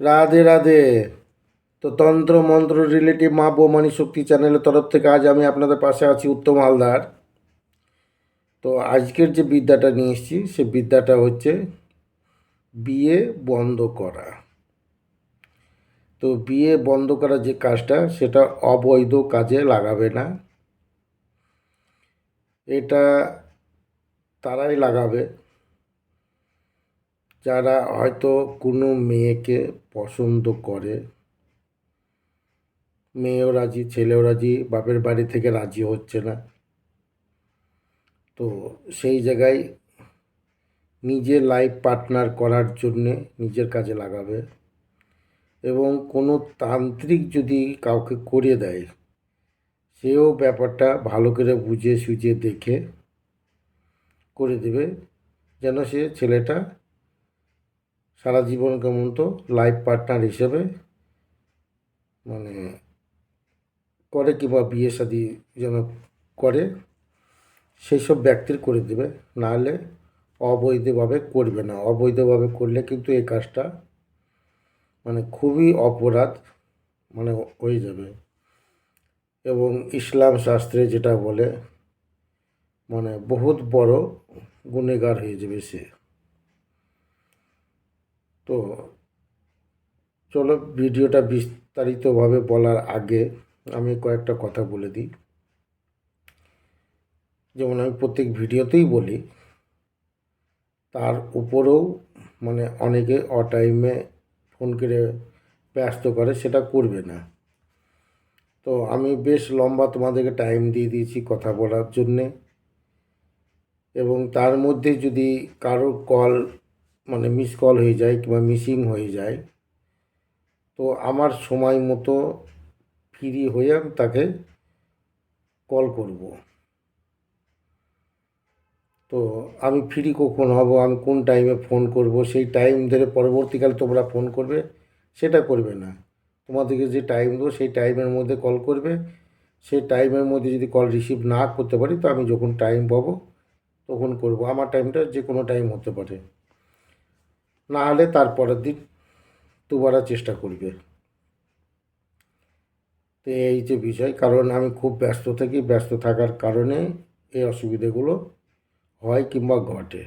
রাধে রাধে। তো তন্ত্র, মন্ত্র রিলেটিভ মা, বৌমানি শক্তি চ্যানেলের তরফ থেকে আজ আমি আপনাদের পাশে আছি উত্তম হালদার। তো আজকের যে বিদ্যাটা নিয়ে এসেছি, সে বিদ্যাটা হচ্ছে বিয়ে বন্ধ করা। তো বিয়ে বন্ধ করার যে কাজটা, সেটা অবৈধ কাজে লাগাবে না। এটা তারাই লাগাবে। যারা হয়তো কোনো মেয়েকে পছন্দ করে, মেয়েও রাজি, ছেলেও রাজি, বাপের বাড়ি থেকে রাজি হচ্ছে না, তো সেই জায়গায় নিজের লাইফ পার্টনার করার জন্যে নিজের কাজে লাগাবে এবং কোনো তান্ত্রিক যদি কাউকে করে দেয়, সেও ব্যাপারটা ভালো করে বুঝে সুঝে দেখে করে দেবে যেন সে ছেলেটা সারা জীবন কেমন তো? লাইফ পার্টনার হিসেবে। মানে করে কিংবা বিয়ে শাদি যেন করে, সেই সব ব্যক্তির করে দেবে। নাহলে অবৈধভাবে করবে না। অবৈধভাবে করলে কিন্তু এই কাজটা মানে খুবই অপরাধ মানে হয়ে যাবে। এবং ইসলাম শাস্ত্রে যেটা বলে মানে বহুত বড় গুণেগার হয়ে যাবে সে। তো চলো ভিডিওটা বিস্তারিতভাবে বলার আগে আমি কয়েকটা কথা বলে দিই। যেমন আমি প্রত্যেক ভিডিওতেই বলি, তার উপরেও মানে অনেকে অটাইমে ফোন করে ব্যস্ত করে, সেটা করবে না। তো আমি বেশ লম্বা তোমাদেরকে টাইম দিয়ে দিয়েছি কথা বলার জন্যে। এবং তার মধ্যে যদি কারোর কল মানে মিস কল হয়ে যায় কিংবা মিসিং হয়ে যায়, তো আমার সময় মতো ফ্রি হয়ে আমি তাকে কল করব। তো আমি ফ্রি কখন হব, আমি কোন টাইমে ফোন করব, সেই টাইম ধরে পরবর্তীকালে তোমরা ফোন করবে, সেটা করবে না। তোমাদেরকে যে টাইম দেবো সেই টাইমের মধ্যে কল করবে, সেই টাইমের মধ্যে যদি কল রিসিভ না করতে পারি, তো আমি যখন টাইম পাবো, তখন করব। আমার টাইমটা যে কোনো টাইম হতে পারে। না হলে তারপরের দিন দুবারা চেষ্টা করবে। তো এই যে বিষয়, কারণ আমি খুব ব্যস্ত থাকি, ব্যস্ত থাকার কারণে এই অসুবিধেগুলো হয় কিংবা ঘটে।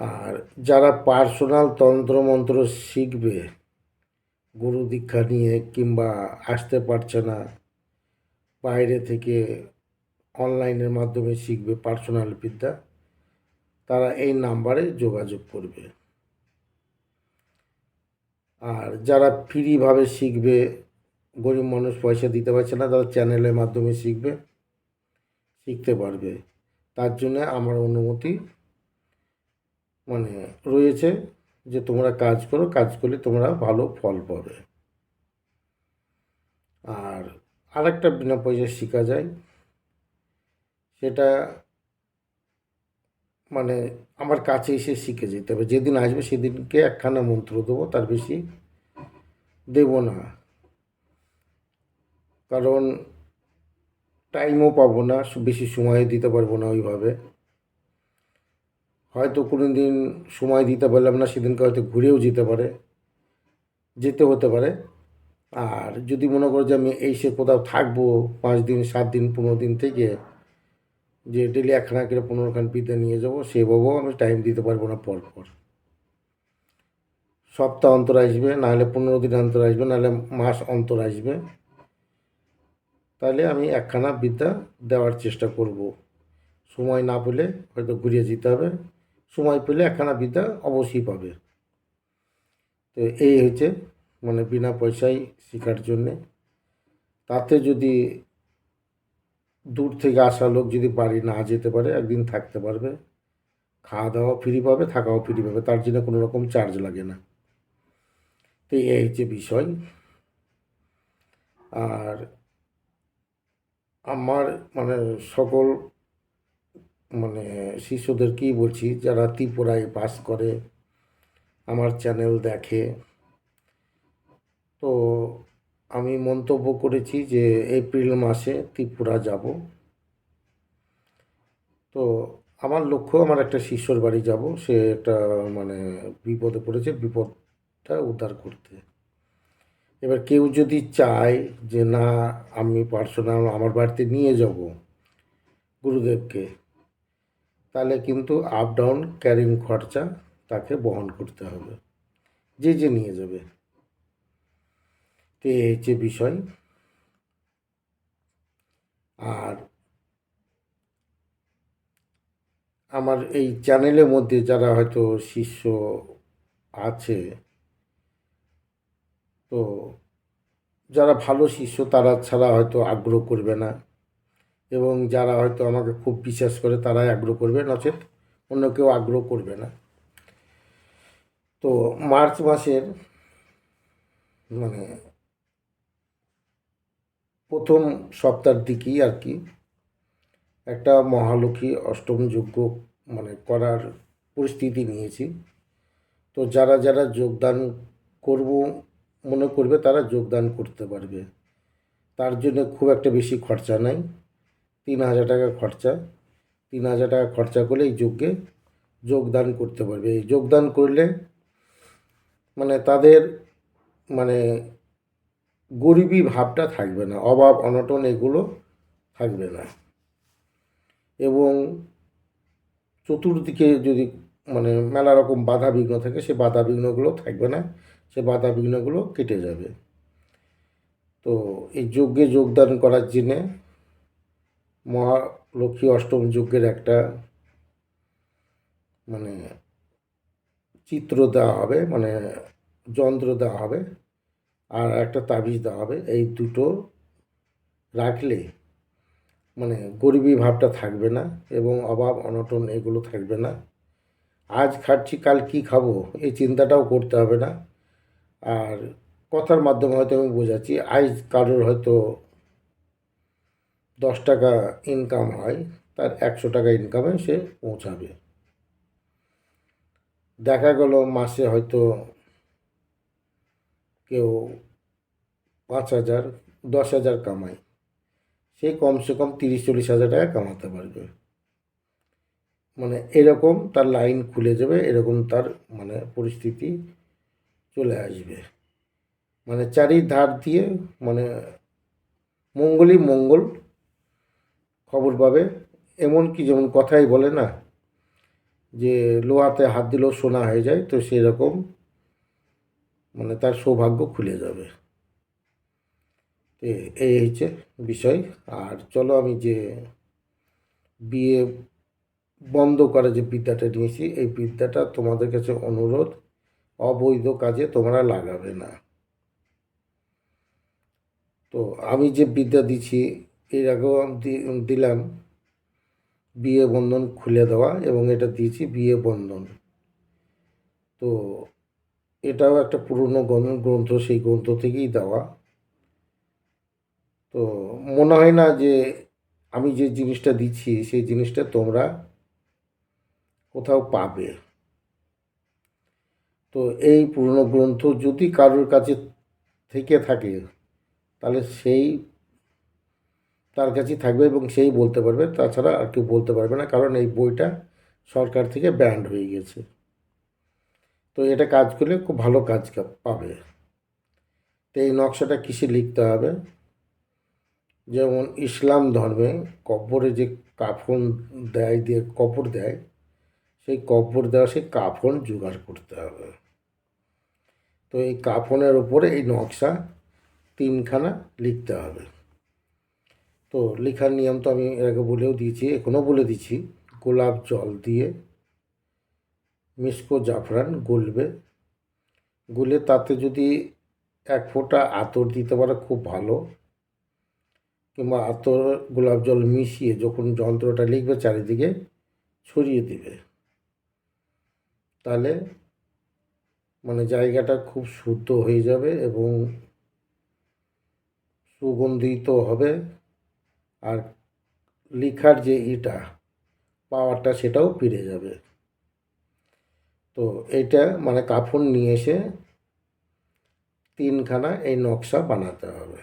আর যারা পার্সোনাল তন্ত্রমন্ত্র শিখবে, গুরু দীক্ষা নিয়ে কিংবা আসতে পারছে না, বাইরে থেকে অনলাইনের মাধ্যমে শিখবে পার্সোনাল বিদ্যা তারা এই নাম্বারে যোগাযোগ করবে। আর যারা ফ্রিভাবে শিখবে, গরিব মানুষ পয়সা দিতে পারছে না, তারা চ্যানেলের মাধ্যমে শিখবে, শিখতে পারবে। তার জন্য আমার অনুমতি মানে রয়েছে যে তোমরা কাজ করো, কাজ করলে তোমরা ভালো ফল পাবে। আর আরেকটা বিনা পয়সায় শেখা যায়, সেটা মানে আমার কাছে এসে শিখে যেতে হবে। যেদিন আসবে সেদিনকে একখানা মন্ত্র দেবো, তার বেশি দেব না। কারণ টাইমও পাবো না বেশি সময় দিতে পারব না ওইভাবে। হয়তো কোনো দিন সময় দিতে পারলাম না, সেদিনকে হয়তো ঘুরেও যেতে পারে, যেতে হতে পারে। আর যদি মনে করো যে আমি এই সে কোথাও থাকব পাঁচ দিন, সাত দিন, পনেরো দিন থেকে যে ডেলি একখানা করে পনেরোখান পিতে নিয়ে যাব সেভাবেও আমি টাইম দিতে পারব না পর পর সপ্তাহ অন্তর আসবে, নাহলে পনেরো দিন অন্তর আসবে, নাহলে মাস অন্তর আসবে। তাহলে আমি একখানা বিদ্যা দেওয়ার চেষ্টা করব। সময় না পেলে হয়তো ঘুরিয়ে যেতে হবে। সময় পেলে একখানা বিদ্যা অবশ্যই পাবে। তো এই হচ্ছে মানে বিনা পয়সায় শেখার জন্যে। তাতে যদি দূর থেকে আসা লোক যদি বাড়ি না যেতে পারে, একদিন থাকতে পারবে। খাওয়া দাওয়া ফ্রি পাবে, থাকাও ফ্রি পাবে, তার জন্য কোনো রকম চার্জ লাগে না। তো এই হচ্ছে বিষয়। আর আমার মানে সকল মানে শিশুদেরকেই বলছি, যারা ত্রিপুরায় বাস করে, আমার চ্যানেল দেখে, তো আমি মন্তব্য করেছি যে এপ্রিল মাসে ত্রিপুরা যাব। তো আমার লক্ষ্য আমার একটা শিষ্যর বাড়ি যাব। সে একটা মানে বিপদে পড়েছে, বিপদটা উদ্ধার করতে। এবার কেউ যদি চায় যে না, আমি পার্সোনাল আমার বাড়িতে নিয়ে যাব গুরুদেবকে, তাহলে কিন্তু আপ ডাউন ক্যারিং খরচা তাকে বহন করতে হবে। যে যে নিয়ে যাবে। তো হচ্ছে বিষয়। আর আমার এই চ্যানেলের মধ্যে যারা হয়তো শিষ্য আছে, তো যারা ভালো শিষ্য তারা ছাড়া হয়তো আগ্রহ করবে না। এবং যারা হয়তো আমাকে খুব বিশ্বাস করে তারাই আগ্রহ করবে, নচেত অন্য কেউ আগ্রহ করবে না। তো মার্চ মাসের মানে প্রথম সপ্তাহের দিকেই আর কি একটা মহালক্ষ্মী অষ্টম যজ্ঞ মানে করার পরিস্থিতি নিয়েছি। তো যারা যারা যোগদান করব মনে করবে তারা যোগদান করতে পারবে। তার জন্য খুব একটা বেশি খরচা নাই। তিন হাজার টাকা খরচা। তিন হাজার টাকা খরচা করলে এই যজ্ঞে যোগদান করতে পারবে। এই যোগদান করলে মানে তাদের মানে গরিবী ভাবটা থাকবে না, অভাব, অনটন এগুলো থাকবে না। এবং চতুর্দিকে যদি মানে মেলা রকম বাধা বিঘ্ন থাকে, সে বাধা বিঘ্নগুলো থাকবে না, সে বাধা বিঘ্নগুলো কেটে যাবে। তো এই যজ্ঞে যোগদান করার জন্যে মহালক্ষ্মী অষ্টম যজ্ঞের একটা মানে চিত্র দেওয়া হবে মানে যন্ত্র দেওয়া হবে। আর একটা তাবিজ দেওয়া হবে। এই দুটো রাখলে মানে গরিবী ভাবটা থাকবে না এবং অভাব, অনটন এগুলো থাকবে না। আজ খাচ্ছি, কাল কি খাব? এই চিন্তাটাও করতে হবে না। আর কথার মাধ্যমে হয়তো আমি বোঝাচ্ছি, আজ কারোর হয়তো দশ টাকা ইনকাম হয়, তার একশো টাকা ইনকামে সে পৌঁছাবে। দেখা গেল মাসে হয়তো কেউ পাঁচ হাজার, দশ হাজার কামায়। সে কমসে কম তিরিশ, চল্লিশ হাজার টাকা কামাতে পারবে। মানে এরকম তার লাইন খুলে যাবে, এরকম তার মানে পরিস্থিতি চলে আসবে। মানে চারিধার দিয়ে মানে মঙ্গলই মঙ্গল খবর পাবে। এমনকি যেমন কথাই বলে না যে, লোহাতে হাত দিলেও সোনা হয়ে যায়, তো সেরকম মানে তার সৌভাগ্য খুলে যাবে। এই হচ্ছে বিষয়। আর চলো আমি যে বিয়ে বন্ধ করা যে বিদ্যাটা নিয়েছি, এই বিদ্যাটা তোমাদের কাছে অনুরোধ, অবৈধ কাজে তোমরা লাগাবে না। তো আমি যে বিদ্যা দিচ্ছি, এর আগেও দিলাম, বিয়ে বন্ধন খুলে দেওয়া এবং এটা দিয়েছি বিয়ে বন্ধন। তো এটাও একটা পুরনো গ্রন্থ- সেই গ্রন্থ থেকেই দেওয়া। তো মনে হয় না যে আমি যে জিনিসটা দিচ্ছি, সেই জিনিসটা তোমরা কোথাও পাবে। তো এই পুরনো গ্রন্থ যদি কারোর কাছে থেকে থাকে, তাহলে সেই তার কাছেই থাকবে এবং সেই বলতে পারবে। তাছাড়া আর কেউ বলতে পারবে না, কারণ এই বইটা সরকার থেকে ব্যান্ড হয়ে গেছে। তো এটা কাজ করলে খুব ভালো কাজ পাবে। তো এই নকশাটা কিসে লিখতে হবে? যেমন ইসলাম ধর্মে কবরে যে কাফন দেয় দিয়ে কবর দেয়, সেই কবর দেওয়া সেই কাফন জোগাড় করতে হবে। তো এই কাফনের উপরে এই নকশা তিনখানা লিখতে হবে। তো লেখার নিয়ম তো আমি এর আগে বলেও দিয়েছি, এখনও বলে দিচ্ছি, গোলাপ জল দিয়ে মিসকো জাফরান গলবে। গুলে তাতে যদি এক ফোঁটা আতর দিতে পারে খুব ভালো। কিংবা আতর গোলাপ জল মিশিয়ে যখন যন্ত্রটা লিখবে চারিদিকে ছড়িয়ে দিবে। তাহলে মানে জায়গাটা খুব শুদ্ধ হয়ে যাবে এবং সুগন্ধিত হবে। আর লেখার যে ইটা, পাওয়ারটা সেটাও ফিরে যাবে। তো এটা মানে কাফন নিয়ে এসে তিনখানা এই নকশা বানাতে হবে।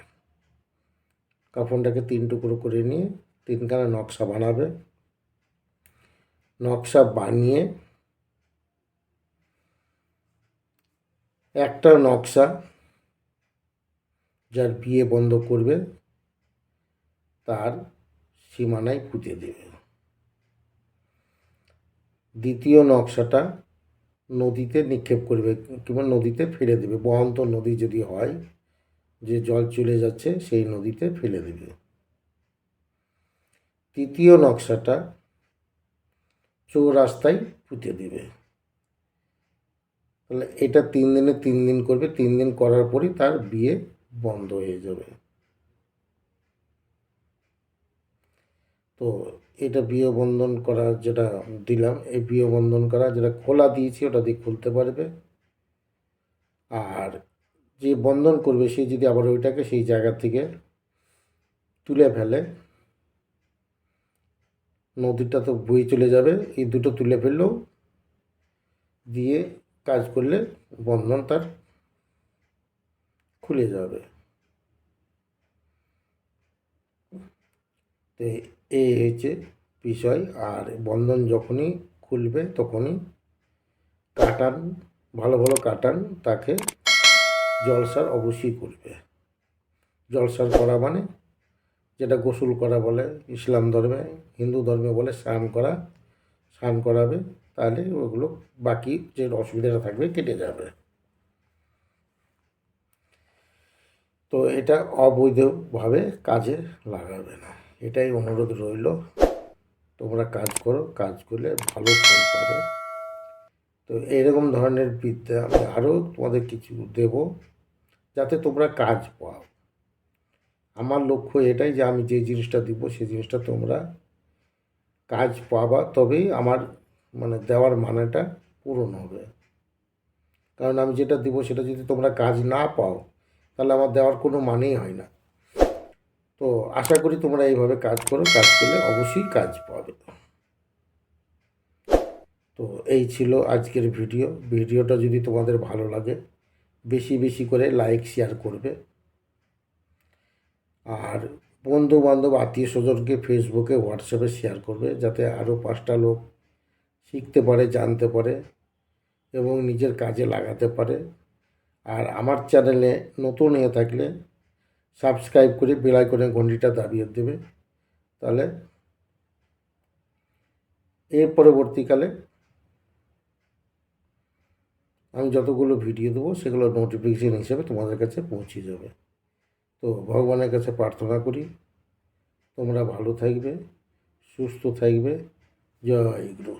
কাফনটাকে তিন টুকরো করে নিয়ে তিনখানা নকশা বানাবে। নকশা বানিয়ে একটা নকশা যার বিয়ে বন্ধ করবে, তার সীমানায় পুঁতে দেবে। দ্বিতীয় নকশাটা নদীতে নিক্ষেপ করবে, কিংবা নদীতে ফেলে দেবে। বহন্ত নদী যদি হয়, যে জল চলে যাচ্ছে, সেই নদীতে ফেলে দেবে। তৃতীয় নকশাটা চৌরাস্তায় পুঁতে দেবে। তাহলে এটা তিন দিনে তিন দিন করবে, তিন দিন করার পরই তার বিয়ে বন্ধ হয়ে যাবে। তো এটা বিয়ে বন্ধন করা যেটা দিলাম, এই বিয়ে বন্ধন করা যেটা খোলা দিয়েছি ওটা দিয়ে খুলতে পারবে। আর যে বন্ধন করবে সে যদি আবার ওইটাকে সেই জায়গা থেকে তুলে ফেলে, নদীটা তো বয়ে চলে যাবে, এই দুটো তুলে ফেললেও দিয়ে কাজ করলে বন্ধন তার খুলে যাবে। তো এই হচ্ছে বিষয় আর বন্ধন যখনই খুলবে তখনই কাটান, ভালো ভালো কাটান, তাকে জলসার অবশ্যই করবে। জলসার করা মানে যেটা গোসল করা বলে, ইসলাম ধর্মে, হিন্দু ধর্মে বলে স্নান করা, স্নান করাবে, তাহলে ওগুলো বাকি যে অসুবিধাটা থাকবে কেটে যাবে। তো এটা অবৈধভাবে কাজে লাগাবে না। এটাই অনুরোধ রইল। তোমরা কাজ করো, কাজ করলে ভালো ফল পাবে। তো এরকম ধরনের বিদ্যা আমি আরও তোমাদের কিছু দেব, যাতে তোমরা কাজ পাও। আমার লক্ষ্য এটাই যে আমি যে জিনিসটা দিব সেই জিনিসটা তোমরা কাজ পাবা, তবেই আমার মানে দেওয়ার মানেটা পূরণ হবে। কারণ আমি যেটা দিব, সেটা যদি তোমরা কাজ না পাও, তাহলে আমার দেওয়ার কোনো মানেই হয় না। তো আশা করি তোমরা এইভাবে কাজ করো, কাজ করলে অবশ্যই কাজ পাবে। তো এই ছিল আজকের ভিডিও। ভিডিওটা যদি তোমাদের ভালো লাগে, বেশি বেশি করে লাইক, শেয়ার করবে। আর বন্ধু বান্ধব আত্মীয় স্বজনকে ফেসবুকে হোয়াটসঅ্যাপে শেয়ার করবে, যাতে আরও পাঁচটা লোক শিখতে পারে, জানতে পারে এবং নিজের কাজে লাগাতে পারে। আর আমার চ্যানেলে নতুন হয়ে থাকলে সাবস্ক্রাইব করে বেলাই করে ঘন্টিটা দাবিয়ে দেবে। তাহলে এর পরবর্তীকালে আমি যতগুলো ভিডিও দেবো সেগুলো নোটিফিকেশান হিসেবে তোমাদের কাছে পৌঁছে যাবে। তো ভগবানের কাছে প্রার্থনা করি, তোমরা ভালো থাকবে, সুস্থ থাকবে, জয় গুরু।